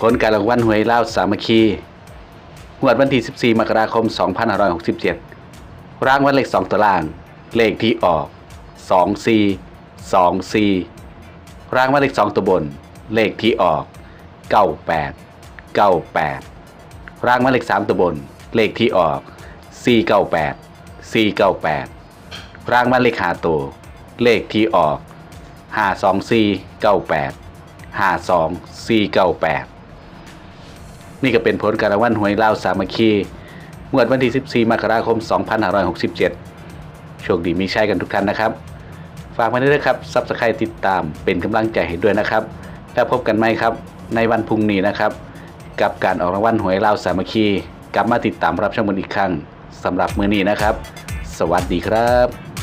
ผลการรางวัลหวยเล่าสามัคคีงวดวันที่ 14 มกราคม 2567 รางวัลเลข 2ตัวล่าง เลขที่ออก 24 24 รางวัลเลข 2 ตัวบน เลขที่ออก 98 98 รางวัลเลข 3 ตัวบน เลขที่ออก 498 498 รางวัลเลขหาตัว เลขที่ออก 52498 52498 นี่ก็เป็นผลการวัลหวยเล่าวสามัคคีงวดวันที่ 14 มกราคม 2567 โชคดีมีชัยกันทุกท่านนะครับ ฝากมาด้วยนะครับซับสไครต์ติดตามเป็นกำลังใจให้ด้วยนะครับ แล้วพบกันไหมครับ ในวันพรุ่งนี้นะครับ กับการออกรางวัลหวยเล่าวสามัคคี กลับมาติดตามรับชมกันอีกครั้งสำหรับมื้อนี้นะครับ สวัสดีครับ